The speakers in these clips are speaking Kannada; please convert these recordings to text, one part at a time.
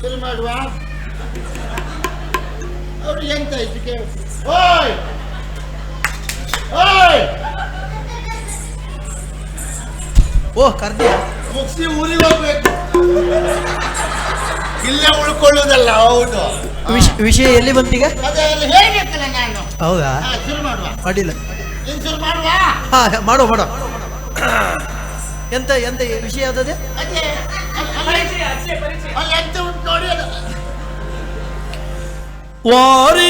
ಶುರು ಮಾಡುವ ಅವ್ರು ಎಂತ ಆಯ್ತು ಕೇಳು ಓಯ್ ಓಯ್ ಓ ಕರ್ದಿಯಾ? ಮುಗಿಸಿ ಊರಿಗೆ ಹೋಗ್ಬೇಕು. ಇಲ್ಲೇ ಉಳ್ಕೊಳ್ಳೋದಲ್ಲ ಹೌದು. ವಿಷಯ ಎಲ್ಲಿ ಬಂತೀಗ? ಹೇಳ್ಬೇಕಲ್ಲ ನಾನು. ಹೌದಾ? ಹಾ, ಶುರು ಮಾಡುವ. ಅಡ್ಡಿಲ್ಲ ನೀನ್ ಶುರು ಮಾಡುವ? ಹಾ ಮಾಡೋ ಮಾಡೋ. ಎಂತ ಎಂತ ವಿಷಯ ಅದೇ ಅಲ್ಲಿ ಎಂತ ವಾರಿ.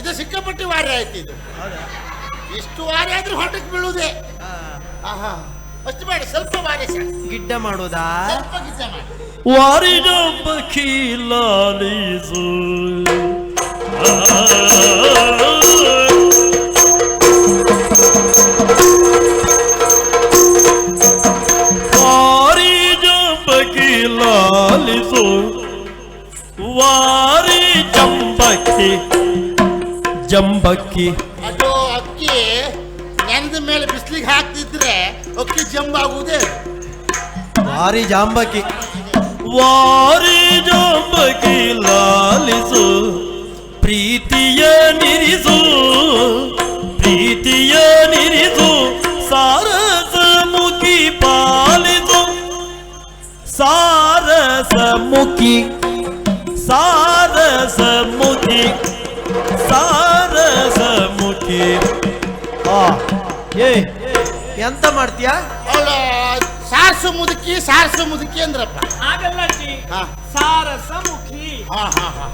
ಇದು ಸಿಕ್ಕಾಪಟ್ಟಿ ವಾರಿ ಆಯ್ತು ಇದು. ಇಷ್ಟು ವಾರಿ ಆದ್ರೂ ಹೊಟ್ಟಕ್ಕೆ ಬೀಳುವುದೇ? ಆಹಾ ಅಷ್ಟು ಬೇಡ ಸ್ವಲ್ಪ ವಾರ ಸಾಕು ಗಿಡ್ಡ ಮಾಡೋದಾ ಸ್ವಲ್ಪ ಗಿಡ್ಡ ಮಾಡಿ. ವಾರಿನ ಬಕೀಲಾಲಿಸು ಜಂಬಕ್ಕಿ ಜಂಬಕ್ಕಿ ಅದು ಅಕ್ಕಿ ನೆಂದ ಮೇಲೆ ಬಿಸಿಲಿಗೆ ಹಾಕ್ತಿದ್ರೆ ಅಕ್ಕಿ ಜಂಬಾಗುವುದೇ ಭಾರಿ ಜಾಂಬಕಿ. ವಾರಿ ಜಂಬಕ್ಕಿ ಲಾಲಿಸು ಪ್ರೀತಿಯ ನಿರಿಸು ಪ್ರೀತಿಯ ನಿರಿಸು ಸಾರಸ ಮುಖಿ ಪಾಲಿಸು ಸಾರಸ ಮುಖಿ ಸಾರಸ ಮುಖಿ ಸಾರಸ ಮುಖಿ ಆ ಏ ಎಂತ ಮಾಡ್ತೀಯಾ? ಅವಳ ಸಾರಸು ಮುದುಕಿ ಸಾರಸು ಮುದುಕಿ ಅಂದ್ರಪ್ಪ ಆಗಲ್ಲಜ್ಜಿ ಹಾ. ಸಾರಸ ಮುಖಿ ಹಾ ಹಾ ಹಾ.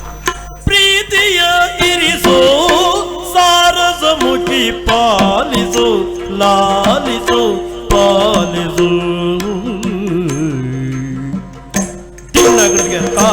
ಪ್ರೀತಿಯ ಇರಿಸು ಸಾರಸ ಮುಖಿ ಪಾಲಿಸು ಲಾಲಿಸು ಪಾಲಿಸು. ತಿನ್ನಗಡ್ಗೆ ಆ.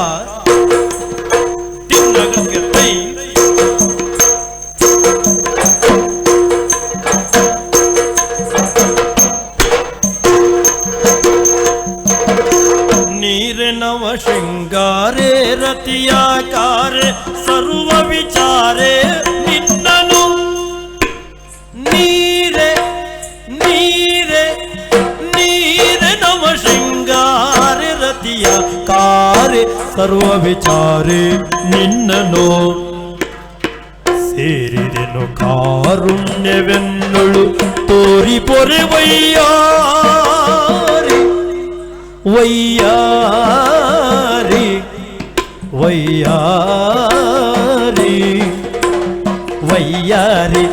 ವಿಚಾರೆ ನಿನ್ನನು ಸೇರಿದೆನು ಕಾರುಣ್ಯವೆನ್ನಳು ತೋರಿ ಪೊರೆ ವಯ್ಯಾರಿ ವಯ್ಯಾರಿ ವಯ್ಯಾರಿ ವಯ್ಯಾರಿ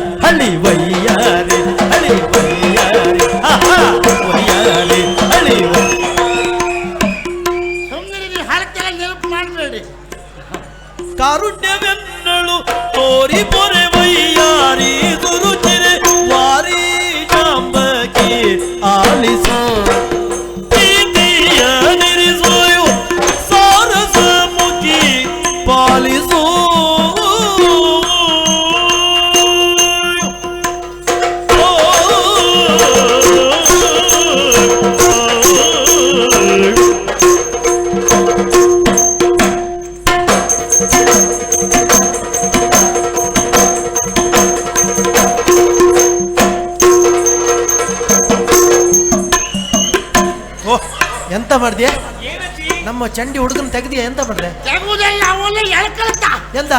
ಚಂಡಿ ಹುಡುಗನ ತೆಗ್ದಿಯಾ ಎಂತ ಮಾಡ್ದೆ ತೆಗುವುದಲ್ಲ ಅವೆಲ್ಲ ಎಳ್ಕೊಳ್ತಾ ಎಂತ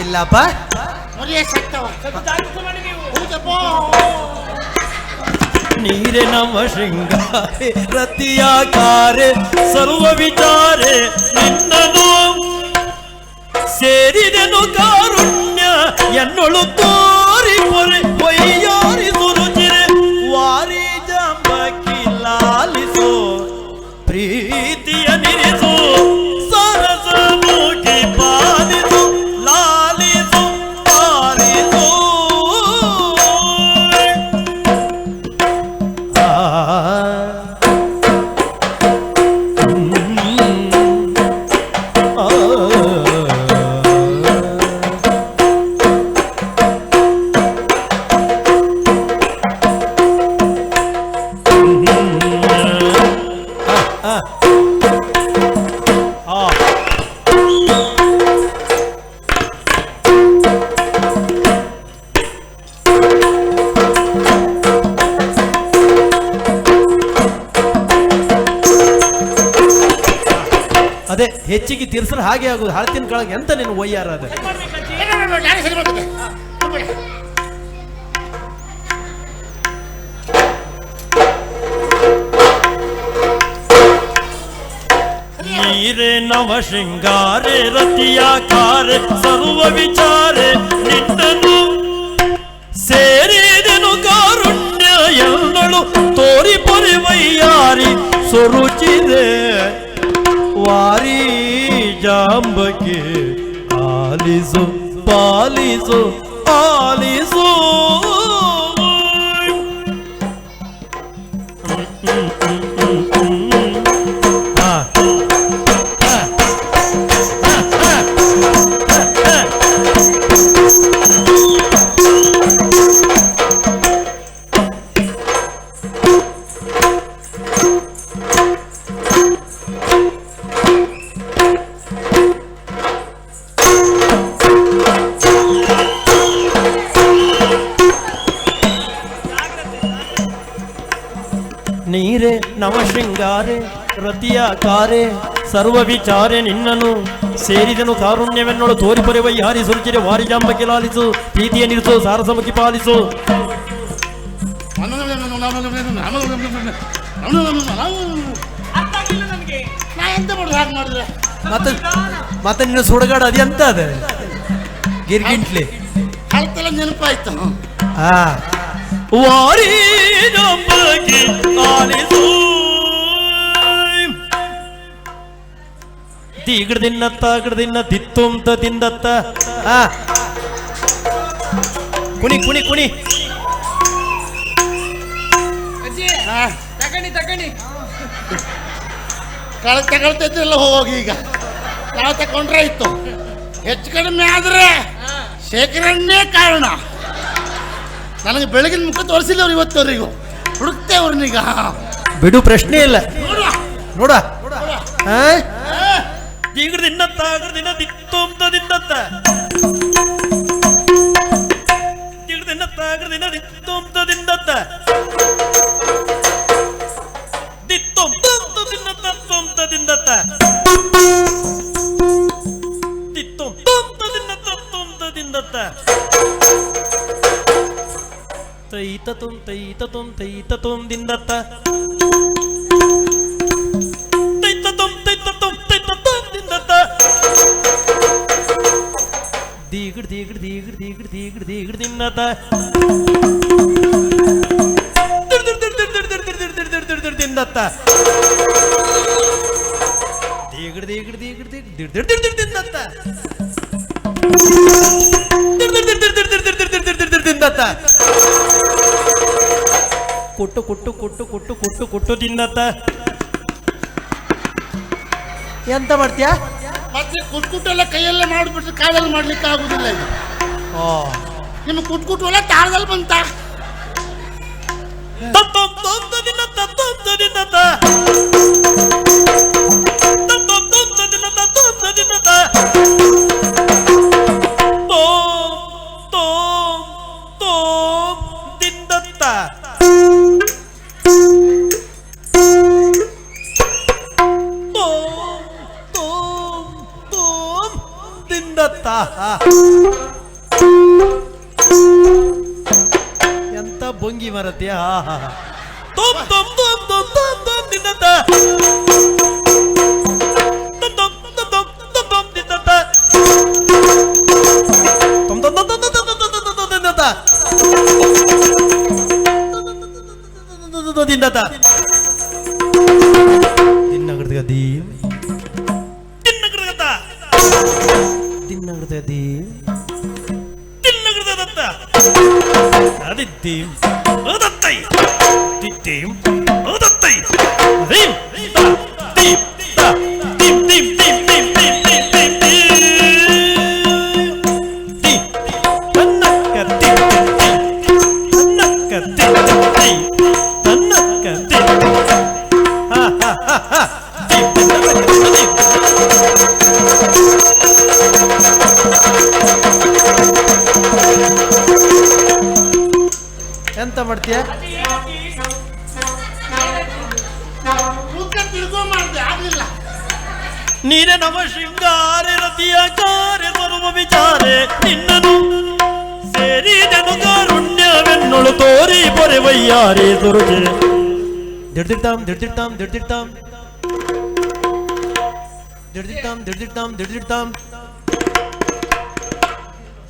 ಇಲ್ಲಪ್ಪ ಮುರಿಯ ಸತ್ತವ ಸ್ವಲ್ಪ ಜಾಗೃತ ಮಾಡಿ ನೀವು ಹೌದಪ್ಪ ನೀರಿನವ ಶೃಂಗಾರೆ ರತಿಯಾಕಾರೆ ಸರ್ವ ವಿಚಾರೆ ನಿನ್ನದು ಸೇರಿದೆನು ಕಾರುಣ್ಯ ಎನ್ನೊಳು ತೋರಿ ಪೊರೆ ವೈಯಾರಿ ಸುರುಚಿರೆ ವಾರಿ ಜಾಂಬಕಿ ಲಾಲಿಸು ಪ್ರೀತಿಯ ಹೆಚ್ಚಿಗೆ ತೀರ್ಸಲು ಹಾಗೆ ಆಗುದು ಹಳತಿನ ಕಳಗ ಎಂತ ನಿನ್ನ ಒಯ್ಯಾರ ಅದು ನೀರೆ ನವ ಶೃಂಗಾರೆ ರತಿಯಾಕಾರೆ ಸರ್ವ ವಿಚಾರೆ ನಿಟ್ಟನು ಸೇರಿದನು ಕಾರುಣ್ಯ ಎಲ್ಲಳು ತೋರಿ ಪೊರೆ ಸೊರುಚಿದೆ ವಾರಿ. ಜಾಂಬಕ್ಕೆ ಆಲಿಸು ಪಾಲಿಸು ಆಲಿಸು ಸರ್ವ ವಿಚಾರೆ ನಿನ್ನನು ಸೇರಿದನು ಕಾರುಣ್ಯವೆನ್ನೋಳು ತೋರಿಪರೆ ವೈಹಾರಿ ಸುರುಚಿರೆ ವಾರಿ ಜಾಂಬಕ್ಕೆ ಲಾಲಿಸು ಪ್ರೀತಿಯ ನಿರ್ಸು ಸಾರಸಮುಖಿ ಪಾಲಿಸು. ಮತ್ತೆ ಮತ್ತೆ ನಿನ್ನ ಸುಡಗಾಡ ಅದೆಂತ ಅದ? ಗಿರ್ಗಿಂಟ್ಲಿ. ನೆನಪಾಯ್ತು ಹಾ ವಾರಿ ಜಾಂಬಕ್ಕೆ ಲಾಲಿಸು ದಿಗಡ್ದಿನ್ನತ್ತ ಗಿಡದಿನ್ನ ದಿತ್ತುಂತ ದಿಂದತ್ತ ಆ. ಕುಣಿ ಕುಣಿ ಕುಣಿ. ತಗಣಿ ತಗಣಿ ಕಳ ತಗೊಳ್ತಿದ್ರಲ್ಲ ಹೋಗಿ ಈಗ. ಕಳ ತಕೊಂಡ್ರೆ ಇತ್ತು ಹೆಚ್ಚು ಕಡಿಮೆ ಆದ್ರೆ ಶೇಖರಣೆ ಕಾರಣ. ನನಗೆ ಬೆಳಗಿನ ಮುಖ ತೋರಿಸಿಲ್ಲ ಅವ್ರು ಇವತ್ತವರಿಗೂ ಹುಡುಕ್ತೇವ್ರನ್ನೀಗ ಬಿಡು ಪ್ರಶ್ನೆ ಇಲ್ಲ. ನೋಡ ನೋಡ ಹಾ ತಾಗ್ರ ದಿನ ದಿತ್ತು ಅಂತ ದಿತ್ತತ್ತ ದಿನ ತಾಗ್ರ ದಿನ ದಿತ್ತು ಅಂತ ದಿತ್ತತ್ತ ದಿತ್ತು ಅಂತ ದಿನ್ನತ್ತ ಅಂತ ದಿನ್ನತ್ತ ದಿತ್ತು ಅಂತ ದಿನ್ನತ್ತ ಅಂತ ದಿನ್ನತ್ತ ತೈತ ತುಂ ತೈತ ತುಂ ತೈತ ತುಂ ದಿನ್ನತ್ತ ದೀಗಡ್ ದೀಗ ದೀಗಡ್ ದೀಗಡ್ ದೀಗಡ್ ಹಿಡ್ದು ಹಿಡ್ದು ಹಿಡ್ದು ದೀಗಡ್ ತಿಂದತ್ತ ದಿಗಡ್ದು ಹಿಗ್ದು ಹಿಗ್ದು ಹಿಡ್ದು ದಿಡ್ ತಿಂದತ್ತ ಕೊಟ್ಟು ಕೊಟ್ಟು ಕೊಟ್ಟು ಕೊಟ್ಟು ಕೊಟ್ಟು ಕೊಟ್ಟು ತಿಂದತ್ತ ಎಂತ ಮಾಡ್ತೀಯಾ ಕುಟ್ಕುಟ್ಟೆಲ್ಲ ಕೈಯಲ್ಲೇ ಮಾಡಿಬಿಟ್ರೆ ಕಾಲಲ್ಲಿ ಮಾಡ್ಲಿಕ್ಕೆ ಆಗುದಿಲ್ಲ ಇದು ನಿಮ್ಮ ಕುಟ್ಕುಟ್ಟು ಎಲ್ಲ ತಾಳದಲ್ಲಿ ಬಂತ ತಮ್ ತಿನ್ನಗ್ರತೈತಿ ತಿನ್ನಗ್ರದತ್ತ ಅದಿದ್ದೀಂ ಓದತ್ತೈ ದಿದ್ದೀಂ ಓದತ್ತೈ ರೀಂ ದೀಪ್ ಕೂತ್ಕೊಂಡು ತಿಳ್ಕೊ ಮಾಡಿದೆ ಆಗ್ಲಿಲ್ಲ ನೀರೆ ನವ ಶೃಂಗಾರ ರತಿಯ ಕಾರ್ಯ ಸರ್ವ ವಿಚಾರೆ ನಿನ್ನನು ಸೇರಿದನು ಕಾರುಣ್ಯವೆನ್ನೊಳು ತೋರಿ ಪೊರೆವಯ್ಯಾರೆ ಸುರುಚೆ ದಿಡ್ದಿಡ್ತಾಂ ದಿಡ್ದಿಡ್ತಾಂ ದಿಡ್ದಿಡ್ತಾಂ ದಿಡ್ದಿಡ್ತಾಂ ದಿಡ್ದಿಡ್ತಾಂ ದಿಡ್ದಿಡ್ತಾಂ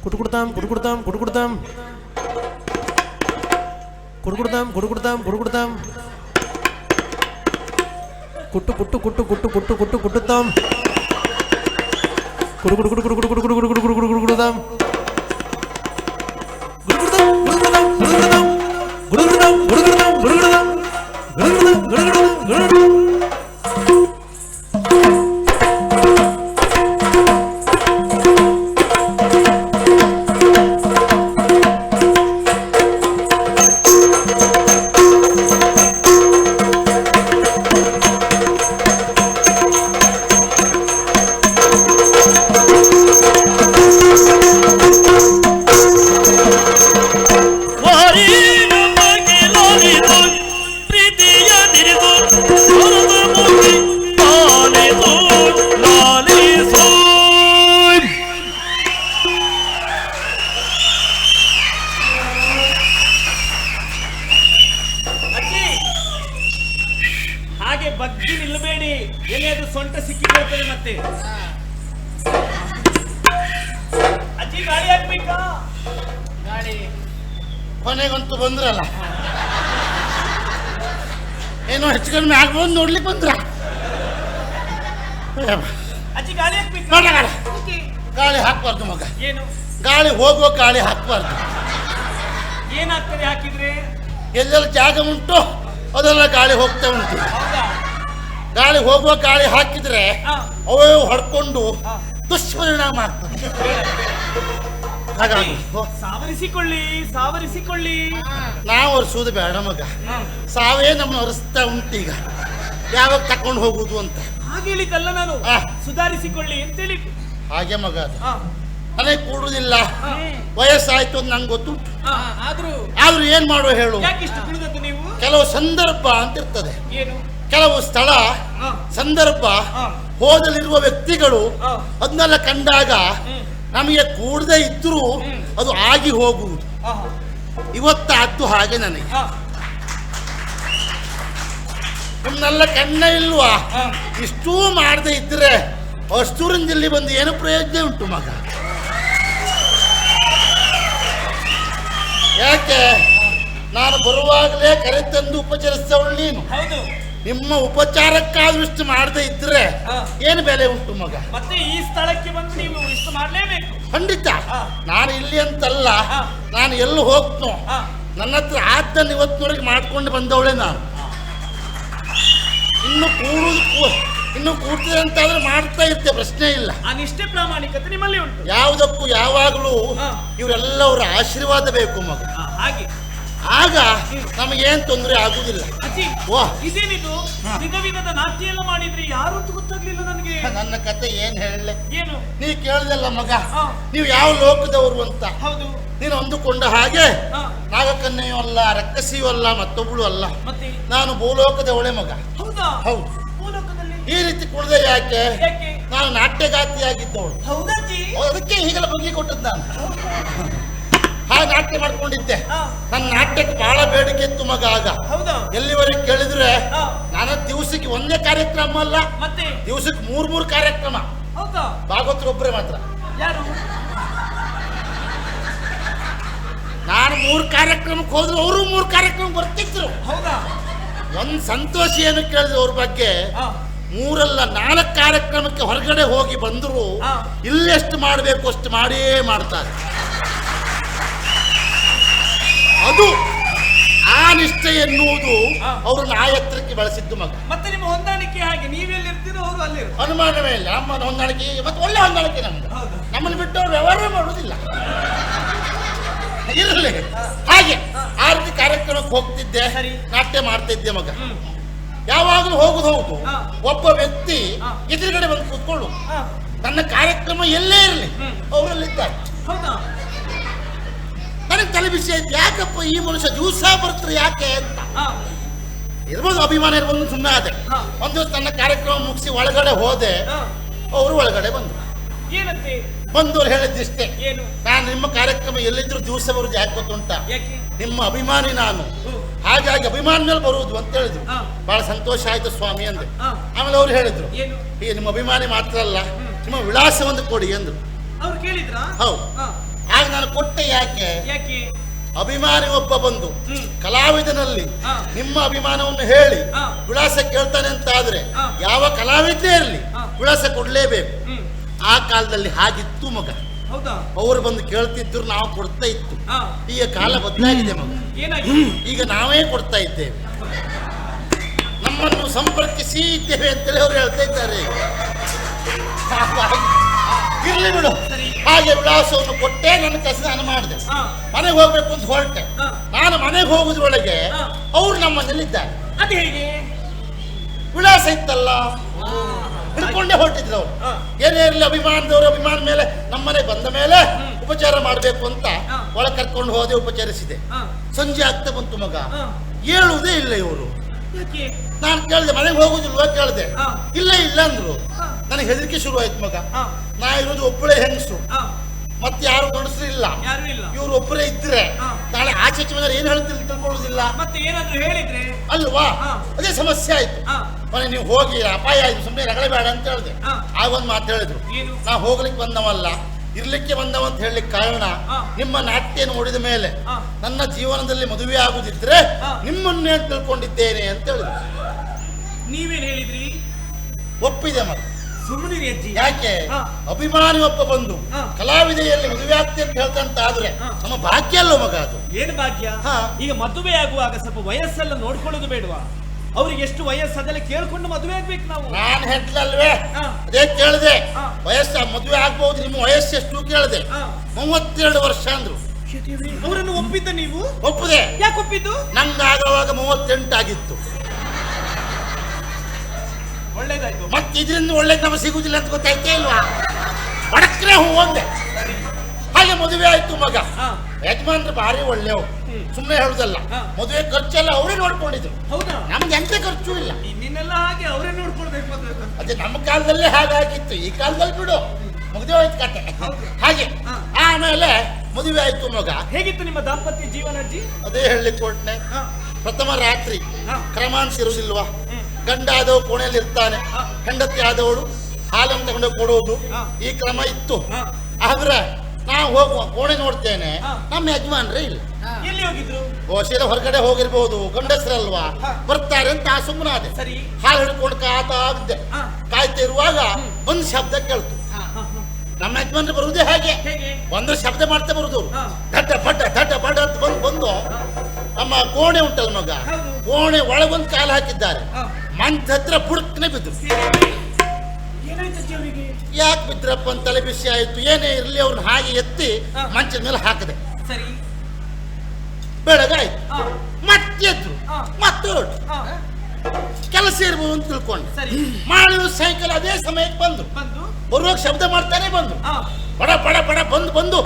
ಕುಟ್ಕುಡ್ತಾಂ ಕುಟ್ಕುಡ್ತಾಂ ಕುಟ್ಕುಡ್ತಾಂ ಕುಡ್ಕುಡ್ತಾಂ ಕುಡ್ಕುಡ್ತಾಂ ಕುಡ್ಕುಡ್ತಾಂ ಕುಟ್ಟು ಕುಟ್ಟು ಕುಟ್ಟು ಕುಟ್ಟು ಕುಟ್ಟು ಕುಟ್ಟು ಕುಟ್ಟುತ್ತಾಂ ಕುಡು ಕುಡು ಕುಡು ಕುಡು ಕುಡು ಕುಡು ಕುಡು ಕುಡು ಕುಡು ಕುಡು ಕುಡು ಕುಡುದಾಂ ಗುಡುಗುಡುದಾಂ ಗುಡುಗುಡುದಾಂ ಗುಡುಗುಡುದಾಂ ಗುಡುಗುಡುದಾಂ ಗುಡುಗುಡುದಾಂ ಗುಡುಗುಡುದಾಂ ಗುಡುಗುಡುದಾಂ ಬಗ್ಗಿ ನಿಲ್ಲಬೇಡಿ ಎಲ್ಲಿಯಾದ್ರೂ ಸೊಂಟ ಸಿಕ್ಕಿಕೊಳ್ತದೆ ಮತ್ತೆ. ಅಜ್ಜಿ ಗಾಳಿ ಹಾಕ್ಬೇಕಾ? ಗಾಳಿ ಕೊನೆಗಂತೂ ಬಂದ್ರಲ್ಲ. ಏನೋ ಹೆಚ್ಚು ಕಡಿಮೆ ಆಗ್ಬೋದು ನೋಡ್ಲಿಕ್ಕೆ ಬಂದ್ರ. ಅಜ್ಜಿ ಗಾಳಿ ಹಾಕ್ಬೇಕು? ಗಾಳಿ ಹಾಕ್ಬಾರ್ದು ಮಗ. ಏನು? ಗಾಳಿ ಹೋಗುವ ಗಾಳಿ ಹಾಕ್ಬಾರ್ದು. ಏನಾಗ್ತದೆ ಹಾಕಿದ್ರೆ? ಎಲ್ಲೆಲ್ಲ ಜಾಗ ಉಂಟು ಅದೆಲ್ಲ ಗಾಳಿ ಹೋಗ್ತಾ ಉಂಟು. ಹೌದಾ? ಗಾಳಿ ಹೋಗುವ ಗಾಳಿ ಹಾಕಿದ್ರೆ. ಅವೇ ಹೊಡ್ಕೊಂಡು ದುಷ್ಪರಿಣಾಮ ಆಗ್ತದೆ. ಹಾಗಾಗಿ ಸಾವರಿಸಿಕೊಳ್ಳಿ ಸಾವರಿಸಿಕೊಳ್ಳಿ. ನಾವು ಒರೆಸುವುದು ಬೇಡ ಮಗ. ಸಾವೇ ನಮ್ಮನ್ನ ಒರೆಸ್ತಾ ಉಂಟೀಗ ಯಾವಾಗ ತಕೊಂಡು ಹೋಗುದು ಅಂತ. ಹಾಗೆ ಹೇಳಿದ್ದಲ್ಲ ನಾನು. ಸುಧಾರಿಸಿಕೊಳ್ಳಿ ಸುಧಾರಿಸಿಕೊಳ್ಳಿ ಅಂತೇಳಿ. ಹಾಗೆ ಮಗ ಅದು. ಅದೇ ನನಗೆ ಕೂಡುದಿಲ್ಲ. ವಯಸ್ಸಾಯ್ತು ಅಂತ ನಂಗೆ ಗೊತ್ತು ಆದ್ರೂ ಆದ್ರೂ ಏನ್ ಮಾಡುವ ಹೇಳು. ನೀವು? ಕೆಲವು ಸಂದರ್ಭ ಅಂತ ಇರ್ತದೆ ಏನು? ಕೆಲವು ಸ್ಥಳ ಸಂದರ್ಭ. ಹೋದಲ್ಲಿರುವ ವ್ಯಕ್ತಿಗಳು. ಅದನ್ನೆಲ್ಲ ಕಂಡಾಗ ನಮಗೆ ಕೂಡದೇ ಇದ್ರೂ ಅದು ಆಗಿ ಹೋಗುವುದು. ಇವತ್ತಾದ್ದು ಹಾಗೆ ನನಗೆ. ನಿಮ್ಮನ್ನೆಲ್ಲ ಕಣ್ಣ ಇಲ್ವಾ. ಇಷ್ಟೂ ಮಾಡದೆ ಇದ್ರೆ ಅಷ್ಟೂರಿಂದಲ್ಲಿ ಬಂದು ಏನು ಪ್ರಯೋಜನ ಉಂಟು ಮಗ? ಯಾಕೆ? ನಾನು ಬರುವಾಗಲೇ ಕರೆ ತಂದು ಉಪಚರಿಸ್ತವಳು ನೀನು. ಹೌದು. ನಿಮ್ಮ ಉಪಚಾರಕ್ಕಾದ್ರೂ ಇಷ್ಟು ಮಾಡದೆ ಇದ್ರೆ ಹಾ. ಏನು ಬೆಲೆ ಉಂಟು ಮಗ ಮತ್ತೆ ಈ ಸ್ಥಳಕ್ಕೆ ಬಂದು ನೀವು ಇಷ್ಟು ಮಾಡಲೇಬೇಕು ಖಂಡಿತ ಹಾ. ನಾನು ಇಲ್ಲಿ ಅಂತಲ್ಲ ಹಾ. ನಾನು ಎಲ್ಲಿ ಹೋಗ್ತನೋ ಹಾ. ನನ್ನ ಹತ್ರ ಆದ್ದನ್ನು ಇವತ್ತಿನವರೆಗೆ ಮಾಡ್ಕೊಂಡು ಬಂದವಳೆ ನಾನು ಇನ್ನು ಕೂಡುದು ಇನ್ನು ಅಂತ ಅಂತಾದ್ರೆ ಮಾಡ್ತಾ ಇರ್ತೆ ಪ್ರಶ್ನೆ ಇಲ್ಲ ಆ ನಿಷ್ಠೆ ಪ್ರಾಮಾಣಿಕತೆ ನಿಮ್ಮಲ್ಲಿ ಉಂಟು ಯಾವುದಕ್ಕೂ ಯಾವಾಗಲೂ ಹಾ. ಇವರೆಲ್ಲವರ ಆಶೀರ್ವಾದ ಬೇಕು ಮಗ ಹಾಗೆ ಆಗ ನಮಗೇನ್ ತೊಂದರೆ ಆಗುದಿಲ್ಲ. ಅಜ್ಜಿ. ಇದೇನಿದು? ವಿಧ ವಿಧದ ನಾಟ್ಯ ಎಲ್ಲ ಮಾಡಿದ್ರಿ ಯಾರು ಅಂತ ಗೊತ್ತಾಗ್ಲಿಲ್ಲ ನನಗೆ. ನನ್ನ ಕತೆ ಏನ್ ಹೇಳಲೆ? ಏನು? ನೀ ಕೇಳ್ದಲ್ಲ ಮಗ. ಹಾ. ನೀವು ಯಾವ ಲೋಕದವರು ಅಂತ. ಹೌದು. ನೀನು ಅಂದುಕೊಂಡ ಹಾಗೆ ಹಾ. ನಾಗಕನ್ಯೆಯೂ ಅಲ್ಲ ರಕ್ಕಸಿಯೂ ಅಲ್ಲ ಮತ್ತೊಬ್ಬಳು ಅಲ್ಲ. ಮತ್ತೆ? ನಾನು ಭೂಲೋಕದವಳೆ ಮಗ. ಹೌದಾ? ಹೌದು. ಭೂಲೋಕದಲ್ಲಿ? ಈ ರೀತಿ ಕುಡ್ದೆ ಯಾಕೆ? ಯಾಕೆ? ನಾನು ನಾಟ್ಯಗಾತಿಯಾಗಿದ್ದವಳು ಹೌದಜ್ಜಿ ಅದಕ್ಕೆ ಹೀಗೆಲ್ಲ ಬಗ್ಗಿ ಕೊಟ್ಟದ್ದು ನಾನು. ಹಾಗೆ ನಾಟ್ಯ ಮಾಡ್ಕೊಂಡಿದ್ದೆ. ನನ್ನ ನಾಟ್ಯಕ್ಕೆ ಬಹಳ ಬೇಡಿಕೆ ಇತ್ತು ಮಗ ಆಗ. ಎಲ್ಲಿವರೆಗೆ ಕೇಳಿದ್ರೆ. ನಾನು ದಿವಸಕ್ಕೆ ಒಂದೇ ಕಾರ್ಯಕ್ರಮ ಅಲ್ಲ ದಿವಸಕ್ಕೆ ಮೂರ್ ಮೂರ್ ಕಾರ್ಯಕ್ರಮ. ಭಾಗವತರು ಒಬ್ರೆ ಮಾತ್ರ. ನಾನು ಮೂರ್ ಕಾರ್ಯಕ್ರಮಕ್ಕೆ ಹೋದ್ರು ಅವರು ಮೂರ್ ಕಾರ್ಯಕ್ರಮ ಬರ್ತಿದ್ರು. ಹೌದಾ? ಒಂದ್ ಸಂತೋಷ ಏನು ಕೇಳಿದ್ರು ಅವ್ರ ಬಗ್ಗೆ. ಮೂರಲ್ಲ ನಾಲ್ಕು ಕಾರ್ಯಕ್ರಮಕ್ಕೆ ಹೊರಗಡೆ ಹೋಗಿ ಬಂದ್ರು. ಇಲ್ಲೆಷ್ಟು ಮಾಡಬೇಕು ಅಷ್ಟು ಮಾಡಿಯೇ ಮಾಡ್ತಾರೆ. ಅದು ಆ ನಿಷ್ಠೆ ಎನ್ನುವುದು. ಅವರು ನಾಯತ್ರಕ್ಕೆ ಬಳಸಿದ್ದು ಮಗ. ಮತ್ತೆ ನಿಮ್ಮ ಹೊಂದಾಣಿಕೆ ಹಾಗೆ ನೀವೆಲ್ಲಿ ಇರ್ತೀರೋ ಅವರು ಅಲ್ಲಿ ಅನುಮಾನವೇ ಇಲ್ಲ ಅಮ್ಮನ ಹೊಂದಾಣಿಕೆ ಮತ್ತೆ ಒಳ್ಳೆ ಹೊಂದಾಣಿಕೆ ನಮ್ದು. ನಮ್ಮನ್ನು ಬಿಟ್ಟು ಅವ್ರು ವ್ಯವಹಾರ ಮಾಡುವುದಿಲ್ಲ. ಇರಲಿ. ಹಾಗೆ ಆ ರೀತಿ ಕಾರ್ಯಕ್ರಮಕ್ಕೆ ಹೋಗ್ತಿದ್ದೆ. ನಾಟ್ಯ ಮಾಡ್ತಿದ್ದೆ ಮಗ. ಯಾವಾಗಲೂ ಹೋಗುದು ಹೌದು. ಒಬ್ಬ ವ್ಯಕ್ತಿ. ಎದುರುಗಡೆ ಬಂದು ಕೂತ್ಕೊಳ್ಳು. ನನ್ನ ಕಾರ್ಯಕ್ರಮ ಎಲ್ಲೇ ಇರಲಿ. ಅವರಲ್ಲಿದ್ದಾರೆ. ನನಗೆ ತಲೆ ಬಿಸಿ ಆಯ್ತು ಯಾಕಪ್ಪ ಈ ಮನುಷ್ಯ ದಿವಸ ಬರ್ತಾರೆ ಯಾಕೆ ಅಂತ. ಇರ್ಬೋದು ಅಭಿಮಾನ ಇರ್ಬೋದು ಸುಮ್ಮನೆ ಆದೆ. ಒಂದು ದಿವಸ ನನ್ನ ಕಾರ್ಯಕ್ರಮ ಮುಗಿಸಿ ಒಳಗಡೆ ಹೋದೆ. ಅವರು ಒಳಗಡೆ ಬಂದ್ರು. ಬಂದವರು ಹೇಳಿದ್ದಿಷ್ಟೇ ನಾನು ನಿಮ್ಮ ಕಾರ್ಯಕ್ರಮ ಎಲ್ಲಿದ್ರು ದಿವಸ ಬರುದು ಯಾಕೆ ಗೊತ್ತುಂಟ ನಿಮ್ಮ ಅಭಿಮಾನಿ ನಾನು. ಹಾಗಾಗಿ ಅಭಿಮಾನ ಮೇಲೆ ಬರುವುದು ಅಂತ ಹೇಳಿದ್ರು. ಬಹಳ ಸಂತೋಷ ಆಯ್ತು ಸ್ವಾಮಿ ಅಂದ್ರೆ. ಆಮೇಲೆ ಅವ್ರು ಹೇಳಿದ್ರು ಈ ನಿಮ್ಮ ಅಭಿಮಾನಿ ಮಾತ್ರ ಅಲ್ಲ ನಿಮ್ಮ ವಿಳಾಸ ಒಂದು ಕೊಡಿ ಅಂದ್ರು. ಅವ್ರು ಕೇಳಿದ್ರಾ? ಹೌದು. ಆಗ ನಾನು ಕೊಟ್ಟೆ ಯಾಕೆ? ಯಾಕೆ? ಅಭಿಮಾನಿ ಒಬ್ಬ ಬಂದು. ಕಲಾವಿದನಲ್ಲಿ ನಿಮ್ಮ ಅಭಿಮಾನವನ್ನು ಹೇಳಿ. ವಿಳಾಸ ಕೇಳ್ತಾನೆ ಅಂತ ಆದ್ರೆ. ಯಾವ ಕಲಾವಿದೇ ಇರಲಿ. ವಿಳಾಸ ಕೊಡ್ಲೇಬೇಕು. ಆ ಕಾಲದಲ್ಲಿ ಹಾಗಿತ್ತು ಮಗ. ಅವರು ಬಂದು ಕೇಳ್ತಿದ್ರು ನಾವು ಕೊಡ್ತಾ ಇತ್ತು. ಈಗ ಕಾಲ ಬದಲಾಗಿದೆ ಮಗ. ಈಗ ನಾವೇ ಕೊಡ್ತಾ ಇದ್ದೇವೆ. ನಮ್ಮನ್ನು ಸಂಪರ್ಕಿಸಿ ಇದ್ದೇವೆ ಅಂತೇಳಿ ಅವ್ರು ಹೇಳ್ತಾ ಇದ್ದಾರೆ. ಈಗ. ಹಾಗೆ ವಿಳಾಸವನ್ನು ಕೊಟ್ಟೆ ನನ್ನ ಕೆಲಸ ನಾನು ಮಾಡಿದೆ. ಮನೆಗೆ ಹೋಗ್ಬೇಕು ಅಂತ ಹೊರಟೆ. ನಾನು ಮನೆಗೆ ಹೋಗುದ್ರೊಳಗೆ. ಅವ್ರು ನಮ್ಮನೇಲಿದ್ದಾರೆ ಅದು ಹೇಗೆ? ವಿಳಾಸ ಇತ್ತಲ್ಲ? ಹಿಡ್ಕೊಂಡೇ ಹೊರಟಿದ್ರು ಅವ್ರು. ಏನೇ ಇರಲಿ ಅಭಿಮಾನದವರು ಅಭಿಮಾನ ಮೇಲೆ ನಮ್ಮನೆ ಬಂದ ಮೇಲೆ ಉಪಚಾರ ಮಾಡಬೇಕು ಅಂತ. ಒಳ ಕರ್ಕೊಂಡು ಹೋದೆ ಉಪಚರಿಸಿದೆ. ಸಂಜೆ ಆಗ್ತಾ ಬಂತು ಮಗ. ಹೇಳುವುದೇ ಇಲ್ಲ ಇವರು. ನಾನು ಕೇಳಿದೆ ಮನೆಗೆ ಹೋಗುದಿಲ್ವಾ ಕೇಳಿದೆ. ಇಲ್ಲ ಇಲ್ಲ ಅಂದ್ರು. ನನಗೆ ಹೆದರಿಕೆ ಶುರು ಆಯ್ತು ಮಗ ನಾ ಇರೋದು ಒಬ್ಬಳೇ ಹೆಂಗಸು. ಮತ್ತೆ ಯಾರು ಗಂಡಸರು ಇಲ್ಲ. ಯಾರು ಇಲ್ಲ. ಇವ್ರು ಒಬ್ಬರೇ ಇದ್ರೆ. ನಾಳೆ ಆಚೆ ಬಂದ್ರೆ ಏನ್ ಹೇಳ್ತಿಲ್ಲ ತಿಳ್ಕೊಳ್ಳೋದಿಲ್ಲ. ಮತ್ತೆ ಏನಾದ್ರು ಹೇಳಿದ್ರೆ? ಅಲ್ವಾ. ಅದೇ ಸಮಸ್ಯೆ ಆಯ್ತು. ಮನೆ ನೀವು ಹೋಗಿ ಅಪಾಯ ಆಯ್ತು ಸುಮ್ಮನೆ ರಗಳೆ ಬೇಡ ಅಂತ ಹೇಳಿದೆ. ಆಗ ಒಂದು ಮಾತು ಹೇಳಿದ್ರು. ನಾ ಹೋಗ್ಲಿಕ್ಕೆ ಬಂದವಲ್ಲ. ಇರ್ಲಿಕ್ಕೆ ಬಂದವ ಅಂತ ಹೇಳಲಿಕ್ಕೆ ಕಾರಣ ನಿಮ್ಮ ನಾಟ್ಯ ನೋಡಿದ ಮೇಲೆ ನನ್ನ ಜೀವನದಲ್ಲಿ ಮದುವೆ ಆಗುದಿದ್ರೆ. ನಿಮ್ಮನ್ನೇ ತಿಳ್ಕೊಂಡಿದ್ದೇನೆ ಅಂತ ಹೇಳಿದ್ರು. ನೀವೇನ್ ಹೇಳಿದ್ರಿ? ಒಪ್ಪಿದೆ ಮತ್ತೆ ಸುಮ್ಮನೆ ಯಾಕೆ? ಅಭಿಮಾನಿ ಒಬ್ಬ ಬಂದು. ಕಲಾವಿದೆಯಲ್ಲಿ ಮದುವೆ ಆಗ್ತಿ ಅಂತ ಹೇಳ್ತಂತ ಆದ್ರೆ ನಮ್ಮ ಭಾಗ್ಯ ಅಲ್ಲ ಮಗ ಅದು. ಏನ್ ಭಾಗ್ಯ. ಈಗ ಮದುವೆ ಆಗುವಾಗ ಸ್ವಲ್ಪ ವಯಸ್ಸೆಲ್ಲ ನೋಡ್ಕೊಳ್ಳೋದು ಬೇಡವಾ? ಅವ್ರಿಗೆ ಎಷ್ಟು ವಯಸ್ಸು ಅದೆಲ್ಲ ಕೇಳ್ಕೊಂಡು ಮದುವೆ ಆಗ್ಬೇಕು ನಾವು? ನಾನು ಹೇಳ್ತಲ್ವೇ ಹಾ. ಅದೇ ಕೇಳಿದೆ. ಹಾ. ವಯಸ್ಸ ಮದುವೆ ಆಗ್ಬಹುದು ನಿಮ್ಮ ವಯಸ್ಸು ಎಷ್ಟು ಕೇಳಿದೆ? ಹಾ. ಮೂವತ್ತೆರಡು ವರ್ಷ ಅಂದ್ರು. ಅವರನ್ನು ಒಪ್ಪಿದ್ದ ನೀವು? ಒಪ್ಪದೆ. ಯಾಕೆ ಒಪ್ಪಿದ್ದು? ನಂಗಾಗುವಾಗ ಮೂವತ್ತೆಂಟಾಗಿತ್ತು ಒಳ್ಳೇದಾಯ್ತು. ಮತ್ತೆ ಇದರಿಂದ ಒಳ್ಳೆ ಕ್ರಮ ಸಿಗುದಿಲ್ಲ ಅಂತ ಗೊತ್ತಾಯ್ತೇ ಇಲ್ವಾ? ಬಡಕ್ರೆ ಹೂ ಒಂದೆ. ಮದುವೆ ಆಯ್ತು ಮಗ. ಯಜಮಾನ್ರು ಭಾರಿ ಒಳ್ಳೆವು ಹ್ಮ್. ಸುಮ್ಮನೆ ಹೇಳುದಲ್ಲ ಮದುವೆ ಖರ್ಚೆಲ್ಲ ಅವರೇ ನೋಡ್ಕೊಂಡಿದ್ರು. ಹೌದಾ? ನಮ್ಗೆ ಎಂತ ಖರ್ಚು ಇಲ್ಲ. ನಿನ್ನೆಲ್ಲ ಹಾಗೆ ಅವರೇ ನೋಡ್ಕೊಳ್ಬೇಕು. ಅದೇ ನಮ್ಮ ಕಾಲದಲ್ಲೇ ಹಾಗಾಗಿತ್ತು ಈ ಕಾಲದಲ್ಲಿ ಬಿಡು. ಮುಗ್ದೇ ಹೋಯ್ತು ಕತೆ. ಹಾಗೆ. ಆಮೇಲೆ ಮದುವೆ ಆಯ್ತು ಮಗ. ಹೇಗಿತ್ತು ನಿಮ್ಮ ದಾಂಪತ್ಯ ಜೀವನ ಅಜ್ಜಿ? ಅದೇ ಹೇಳಲಿಕ್ಕೆ ಕೊಟ್ಟನೆ ಪ್ರಥಮ ರಾತ್ರಿ. ಕ್ರಮಾಂಶ ಇರುವುದಿಲ್ವಾ? ಹ್ಮ್. ಗಂಡ ಆದವ ಕೋಣೆಯಲ್ಲಿ ಇರ್ತಾನೆ. ಹೆಂಡತಿ ಆದವಳು ಹಾಲನ್ನು ತಗೊಂಡೋಗಿ ಕೊಡೋದು. ಈ ಕ್ರಮ ಇತ್ತು. ಆದ್ರೆ ನಾವು ಹೋಗುವ ಕೋಣೆ ನೋಡ್ತೇನೆ. ನಮ್ಮ ಯಜಮಾನ್ರೇ ಇಲ್ಲಿ. ಎಲ್ಲಿ ಹೋಗಿದ್ರು? ಹೊರಗಡೆ ಹೋಗಿರ್ಬಹುದು ಗಂಡಸರಲ್ವಾ. ಬರ್ತಾರೆ ಅಂತ ಸುಮ್ಮನಾದೆ ಸರಿ. ಹಾಲು ಹಿಡ್ಕೊಂಡು ಕಾತ ಕಾಯ್ತಿರುವಾಗ ಕಾಯ್ತಾ ಇರುವಾಗ ಒಂದು ಶಬ್ದ ಕೇಳ್ತು. ನಮ್ಮ ಯಜಮಾನ್ರು ಬರುವುದೇ ಹಾಗೆ? ಒಂದು ಶಬ್ದ ಮಾಡ್ತಾ ಬರುದು. ದಟ್ಟ ಪಟ್ಟ ಬಡ್ಡ ದಡ್ಡ ಬಡ್ಡ ಅಂತ ಬಂದು ಬಂದು ನಮ್ಮ ಕೋಣೆ ಉಂಟಲ್ಲ ಮಗ. ಕೋಣೆ ಒಳಗೊಂದು ಕಾಲು ಹಾಕಿದ್ದಾರೆ. ಮಂಚ ಹತ್ರ ಬುಡ್ಕನೆ ಬಿದ್ದು ಏನಾಯ್ತು ಯಾಕೆ ಬಿದ್ರಪ್ಪ ಅಂತ ತಲೆ ಬಿಸಿ ಆಯ್ತು? ಏನೇ ಇರಲಿ ಅವ್ರನ್ನ ಹಾಗೆ ಎತ್ತಿ ಹಾ. ಮಂಚದ ಮೇಲೆ ಹಾಕಿದೆ. ಸರಿ. ಬೆಳಗಾಯ್ತು. ಹಾ. ಮತ್ತೆ ಎದ್ರು ಹಾ. ಮತ್ತೆ ಹೊರಟು ಹಾ. ಕೆಲಸ ಇರ್ಬೋದು ಅಂತ ತಿಳ್ಕೊಂಡೆ. ಸರಿ. ಮಾಡಿದ ಸಾಯಂಕಾಲ ಅದೇ ಸಮಯಕ್ಕೆ ಬಂದು. ಬಂದು. ಬರುವಾಗ ಶಬ್ದ ಮಾಡ್ತಾನೆ ಬಂದು. ಹಾ. ಬಡ ಬಡ ಬಡ ಬಂದು ಬಂದು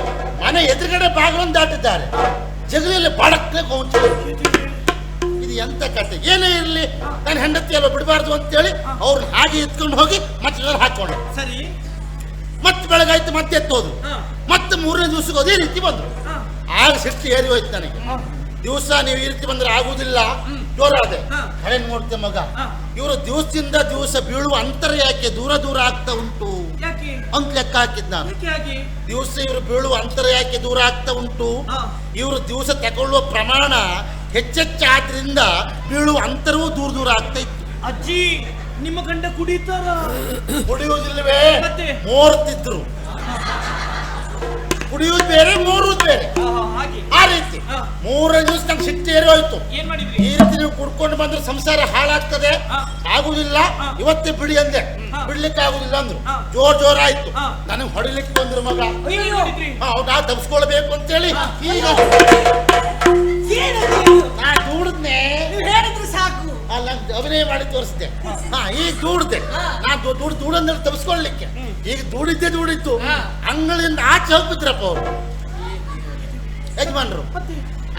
ಮನೆ ಎದುರುಗಡೆ ಬಾಗಿಲನ್ನು ದಾಟಿದ್ದಾರೆ. ಜಗಲಿಯಲ್ಲಿ ಬಡಕ್ಕೆ ಕೌಂಚ ಎಂತ ಕತೆ? ಏನೇ ಇರಲಿ ನಾನು ಹೆಂಡತಿ ಎಲ್ಲ ಬಿಡಬಾರ್ದು ಅಂತೇಳಿ ಅವ್ರು ಹಾಗೆ ಎತ್ಕೊಂಡು ಹೋಗಿ ಮತ್ತೆ ಹಾಕೊಂಡು ಸರಿ. ಮತ್ತೆ ಬೆಳಗಾಯ್ತು ಮತ್ತೆ ಎತ್ತೋದು. ಮತ್ತೆ ಮೂರನೇ ದಿವಸಕ್ಕೆ ಅದೇ ರೀತಿ ಬಂದ್ರು. ಆಗ ಸಿಟ್ಟು ಏರಿ ಹೋಯ್ತು ನನಗೆ. ದಿವಸ ನೀವು ಈ ರೀತಿ ಬಂದ್ರೆ ಆಗುದಿಲ್ಲ. ಜೋರಾದೆ. ಹಳೆ ನೋಡ್ತೆ ಮಗ. ಇವರು ದಿವಸದಿಂದ ದಿವಸ ಬೀಳುವ ಅಂತರ ಯಾಕೆ? ದೂರ ದೂರ ಆಗ್ತಾ ಉಂಟು. ಅಂತ ಲೆಕ್ಕ ಹಾಕಿದ್ ನಾನು. ದಿವಸ ಇವರು ಬೀಳುವ ಅಂತರ ಯಾಕೆ? ದೂರ ಆಗ್ತಾ ಉಂಟು. ಇವರು ದಿವಸ ತಗೊಳ್ಳುವ ಪ್ರಮಾಣ ಹೆಚ್ಚೆಚ್ಚಾದ್ರಿಂದ ಬೀಳುವ ಅಂತರವೂ ದೂರ ದೂರ ಆಗ್ತಾ ಇತ್ತು. ಅಜ್ಜಿ ನಿಮ್ಮ ಗಂಡ ಕುಡಿತಾರ ಕುಡಿಯೋದಿಲ್ಲವೇ ಮತ್ತೆ? ಮೋರ್ತಿದ್ರು. ಕುಡಿಯುವುದು ಬೇರೆ ಮೋರುದು ಬೇರೆ. ಹಾಗೆ. ಆ ರೀತಿ. ಹಾ. ಮೂರನೇ ದಿವಸ ನಂಗೆ ಶಕ್ತಿ ಏರಿ ಹೋಯ್ತು ಏನ್ ಮಾಡಿದ್ರಿ? ಈ ರೀತಿ ನೀವು ಕುಡ್ಕೊಂಡು ಬಂದ್ರೆ ಸಂಸಾರ ಹಾಳಾಗ್ತದೆ. ಹಾ. ಆಗುದಿಲ್ಲ. ಹಾ. ಇವತ್ತೇ ಬಿಡಿ ಅಂದೆ. ಹಾ. ಬಿಡ್ಲಿಕ್ಕೆ ಆಗುದಿಲ್ಲ ಅಂದ್ರು. ಹಾ. ಜೋರ್ ಜೋರ್ ಆಯ್ತು. ಹಾ. ನನಗೆ ಹೊಡಿಲಿಕ್ಕೆ ಬಂದ್ರು ಮಗ. ಅವಾಗ ನಾ ತಪ್ಪಿಸ್ಕೊಳ್ಬೇಕು ಅಂತೇಳಿ. ಈಗ ನಾ ದೂಡದ್ನೆ ಹೇಳಿದ್ರೆ ಸಾಕು. ಅಲ್ಲ ಅಭಿನಯ ಮಾಡಿ ತೋರಿಸಿದೆ. ಹಾ ಈಗ ದುಡ್ದೆ ನಾ ದುಡ್ಡು ದೂಡಂದ್ರೆ ತಪ್ಪಿಸ್ಕೊಳ್ಲಿಕ್ಕೆ ಈಗ ದೂಡಿದ್ದೆ ದೂಡಿತ್ತು ಅಂಗಳಿಂದ ಆಚೆ ಹೋಗ್ಬಿದ್ರಪ್ಪ ಅವರು. ಯಜಮಾನ್ರು.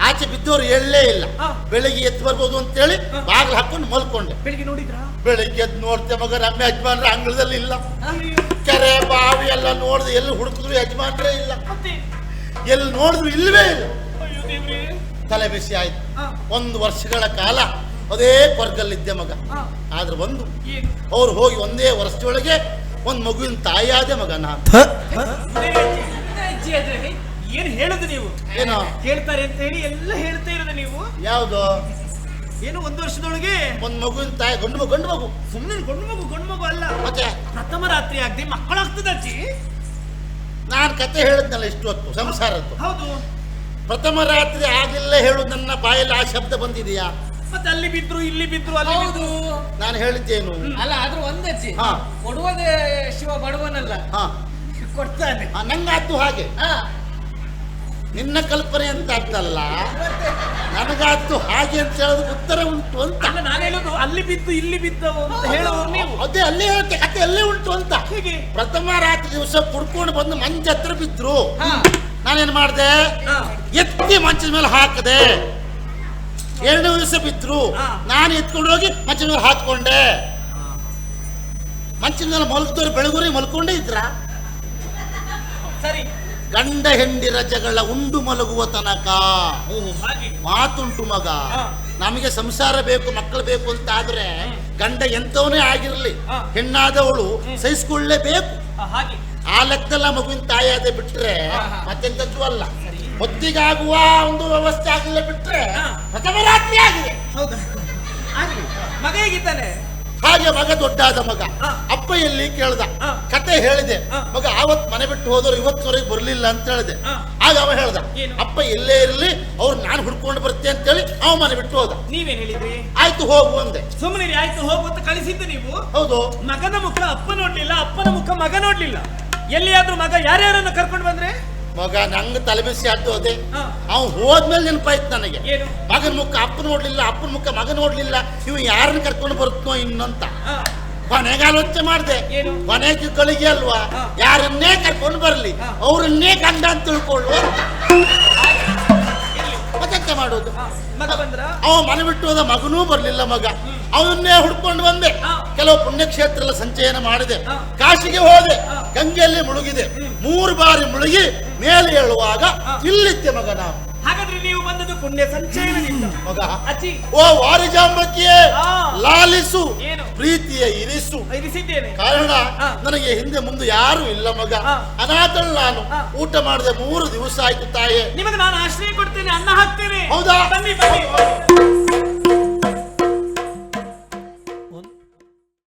ಆಚೆ ಬಿದ್ದವರು ಎಳ್ಳೇ ಇಲ್ಲ. ಬೆಳಿಗ್ಗೆ ಎದ್ದು ಬರ್ಬೋದು ಅಂತೇಳಿ ಬಾಗಿಲು ಹಾಕೊಂಡು ಮಲ್ಕೊಂಡೆ. ಬೆಳಿಗ್ಗೆ ನೋಡಿದ್ರಾ? ಬೆಳಿಗ್ಗೆ ಎದ್ದು ನೋಡ್ತೆ ಮಗ ನಮ್ಮ ಯಜಮಾನ್ರ ಅಂಗಳದಲ್ಲಿ ಇಲ್ಲ. ಕೆರೆ ಬಾವಿ ಎಲ್ಲ ನೋಡಿದ್ರೆ ಎಲ್ಲಿ ಹುಡುಕಿದ್ರು ಯಜಮಾನ್ರೇ ಇಲ್ಲ. ಎಲ್ಲಿ ನೋಡಿದ್ರು ಇಲ್ಲವೇ ಇಲ್ಲ. ತಲೆ ಬಿಸಿ ಆಯ್ತು. ಒಂದು ವರ್ಷಗಳ ಕಾಲ ಅದೇ ಕೊರ್ಗಲ್ಲಿದ್ದೆ ಮಗ. ಆದ್ರೆ ಒಂದು ಅವ್ರು ಹೋಗಿ ಒಂದೇ ವರ್ಷದೊಳಗೆ ಒಂದು ಮಗುವಿನ ತಾಯಿಯಾದೆ ಮಗ ನಾನು. ಏನ್ ಹೇಳುದು ನೀವು? ಏನೋ? ಹೇಳ್ತಾರೆ ಅಂತ ಹೇಳಿ ಎಲ್ಲ ಹೇಳ್ತಾ ಇರೋದು ನೀವು? ಯಾವುದು? ಏನು ಒಂದು ವರ್ಷದೊಳಗೆ? ಒಂದ್ ಮಗುವಿನ ತಾಯಿ ಗಂಡು ಮಗು ಗಂಡು ಮಗು. ಸುಮ್ಮನೆ ಗಂಡು ಮಗು ಗಂಡು ಮಗು ಅಲ್ಲ. ಮತ್ತೆ? ಪ್ರಥಮ ರಾತ್ರಿ ಆಗದೆ ಮಕ್ಕಳಾಗ್ತದ ಅಜ್ಜಿ. ನಾನು ಕತೆ ಹೇಳಿದ್ನಲ್ಲ ಇಷ್ಟು ಹೊತ್ತು ಸಂಸಾರದ್ದು. ಹೌದು. ಪ್ರಥಮ ರಾತ್ರಿ ಆಗಿಲ್ಲ ಹೇಳು ನನ್ನ ಬಾಯಲ್ಲಿ ಆ ಶಬ್ದ ಬಂದಿದೆಯಾ? ಮತ್ತೆ ಅಲ್ಲಿ ಬಿದ್ರು ಇಲ್ಲಿ ಬಿದ್ರು ಅಲ್ಲಿ ಹೌದು. ಬಿದ್ರು. ನಾನು ಹೇಳಿದ್ದೇನು? ಅಲ್ಲ ಆದ್ರೂ ಒಂದಜ್ಜಿ ಹಾ. ಕೊಡುವುದೇ ಶಿವ ಬಡವನಲ್ಲ. ಹಾ. ಕೊಡ್ತಾನೆ. ನಂಗಾಯ್ತು ಹಾಗೆ. ಹಾ. ನಿನ್ನ ಕಲ್ಪನೆ ಅಂತ ಆಗ್ತಲ್ಲ ನನಗಾಯ್ತು ಹಾಗೆ ಅಂತ ಹೇಳೋದು ಉತ್ತರ ಉಂಟು ಅಂತ. ಅಲ್ಲ ನಾನು ಹೇಳೋದು ಅಲ್ಲಿ ಬಿದ್ದು ಇಲ್ಲಿ ಬಿದ್ದವು ಅಂತ ಹೇಳೋ ನೀವು. ಅದೇ ಅಲ್ಲೇ ಹೇಳುತ್ತೆ ಕತೆ ಅಲ್ಲೇ ಉಂಟು ಅಂತ. ಹೇಗೆ. ಪ್ರಥಮ ರಾತ್ರಿ ದಿವಸ ಕುಡ್ಕೊಂಡು ಬಂದು ಮಂಚ ಹತ್ರ ಬಿದ್ರು. ಹಾ. ನಾನೇನ್ ಮಾಡ್ದೆ. ಎತ್ತಿ ಮಂಚದ ಮೇಲೆ ಹಾಕದೆ ಎರಡು ದಿವಸ ಬಿದ್ರು. ನಾನು ಎತ್ಕೊಂಡು ಹೋಗಿ ಮಂಚದ ಮೇಲೆ ಹಾಕೊಂಡೆ ಮಂಚದ ಮೇಲೆ ಮಲ್ಕೋರು ಬೆಳಗುರಿ ಮಲ್ಕೊಂಡೇ ಇದ್ರ? ಸರಿ. ಗಂಡ ಹೆಂಡಿ ರಜಗಳ ಉಂಡು ಮಲಗುವ ತನಕ. ಮಾತುಂಟು ಮಗ. ನಮಗೆ ಸಂಸಾರ ಬೇಕು ಮಕ್ಕಳು ಬೇಕು ಅಂತ ಆದ್ರೆ ಗಂಡ ಎಂತವನೇ ಆಗಿರ್ಲಿ. ಹೆಣ್ಣಾದವಳು ಸಹಿಸ್ಕೊಳ್ಳೇಬೇಕು. ಆ, ಲೆಕ್ಕದಲ್ಲ ಮಗುವಿನ ತಾಯಿಯಾದೆ ಬಿಟ್ರೆ ಮತ್ತೆಂತದ್ದು ಅಲ್ಲ. ಹೊತ್ತಿಗಾಗುವ ಒಂದು ವ್ಯವಸ್ಥೆ ಆಗಲಿಲ್ಲ ಬಿಟ್ರೆ. ಪ್ರಥಮ ರಾತ್ರಿ ಆಗಿದೆ. ಹೌದಾ. ಮಗ ಹೇಗಿದ್ದಾನೆ? ಹಾಗೆ ಮಗ ದೊಡ್ಡಾದ ಮಗ. ಅಪ್ಪ ಎಲ್ಲಿ ಕೇಳ್ದ. ಕತೆ ಹೇಳಿದೆ. ಮಗ ಆವತ್ ಮನೆ ಬಿಟ್ಟು ಹೋದವ್ರು ಇವತ್ತವರೆಗೆ ಬರ್ಲಿಲ್ಲ ಅಂತ ಹೇಳಿದೆ. ಆಗ ಅವ ಹೇಳ್ದ? ಅಪ್ಪ ಎಲ್ಲೇ ಇರಲಿ ಅವ್ರು ನಾನು ಹುಡ್ಕೊಂಡು ಅಂತ ಹೇಳಿ ಅವ ಮನೆ ಬಿಟ್ಟು ಹೋದ. ನೀವೇನ್ ಹೇಳಿದ್ರಿ? ಆಯ್ತು ಹೋಗು ಅಂದೆ. ಸುಮ್ಮನೆ ಆಯ್ತು ಹೋಗು ಅಂತ ಕಳಿಸಿದ್ದು ನೀವು. ಹೌದು. ಮಗನ ಮುಖ ಅಪ್ಪ ನೋಡ್ಲಿಲ್ಲ ಅಪ್ಪನ ಮುಖ ಮಗ ನೋಡ್ಲಿಲ್ಲ. ಎಲ್ಲಿಯಾದ್ರೂ ಮಗ ಯಾರ್ಯಾರನ್ನು ಕರ್ಕೊಂಡು ಬಂದ್ರೆ? ಮಗ ನಂಗ ತಲೆ ಬಿಸಿ ಆದ್ದು ಅದೇ ಹಾ. ಅವ್ ಹೋದ್ಮೇಲೆ ನೆನಪಾಯ್ತು ನನಗೆ. ಏನು? ಮಗನ ಮುಖ ಅಪ್ಪ ನೋಡ್ಲಿಲ್ಲ ಅಪ್ಪನ ಮುಖ ಮಗ ನೋಡ್ಲಿಲ್ಲ. ಇವ್ ಯಾರನ್ನ ಕರ್ಕೊಂಡು ಬರುತ್ತೋ ಇನ್ನಂತ. ಹಾ, ಕೊನೆಗೆ ಆಲೋಚನೆ ಮಾಡಿದೆ. ಏನು? ಕೊನೆಗೆ ಗಳಿಗೆ ಅಲ್ವಾ? ಹಾ. ಯಾರನ್ನೇ ಕರ್ಕೊಂಡು ಬರ್ಲಿ ಅವರನ್ನೇ ಅವ್ರನ್ನೇ ಗಂಡ ಅಂತ ತಿಳ್ಕೊಳ್ಳು. ಮತ್ತೆಂತ ಮಾಡೋದು ಮಗ ಬಂದ್ರ? ಅವ ಮನೆ ಬಿಟ್ಟು ಹೋದ ಮಗನೂ ಬರ್ಲಿಲ್ಲ ಮಗ. ಅವನ್ನೇ ಹುಡ್ಕೊಂಡು ಬಂದೆ. ಕೆಲವು ಪುಣ್ಯಕ್ಷೇತ್ರ ಎಲ್ಲ ಸಂಚಯನ ಮಾಡಿದೆ. ಕಾಶಿಗೆ ಹೋದೆ. ಗಂಗೆಯಲ್ಲಿ ಮುಳುಗಿದೆ. ಮೂರು ಬಾರಿ ಮುಳುಗಿ ಮೇಲೆ ಏಳುವಾಗ ಇಲ್ಲಿತ್ತೆ ಮಗ ನಾವು ಹಾಗಾದ್ರೆ ನೀವು ಬಂದದ್ದು ಪುಣ್ಯ ಸಂಚಯನದಿಂದ. ಮಗ ಅಜ್ಜಿ. ಓ ವಾರಿಜಾಂಬಕ್ಕಿಯೇ. ಲಾಲಿಸು ಏನು? ಪ್ರೀತಿಯ ಇರಿಸು. ಇರಿಸಿದ್ದೇನೆ. ಕಾರಣ ನನಗೆ ಹಿಂದೆ ಮುಂದೆ ಯಾರು ಇಲ್ಲ ಮಗ. ಅನಾಥಳು ನಾನು. ಊಟ ಮಾಡದೆ ಮೂರು ದಿವಸ ಆಯ್ತು ತಾಯೇ. ನಿಮಗೆ ನಾನು ಆಶ್ರಯ ಕೊಡ್ತೇನೆ ಅನ್ನ ಹಾಕ್ತೇನೆ. ಹೌದಾ? ಬನ್ನಿ ಬನ್ನಿ.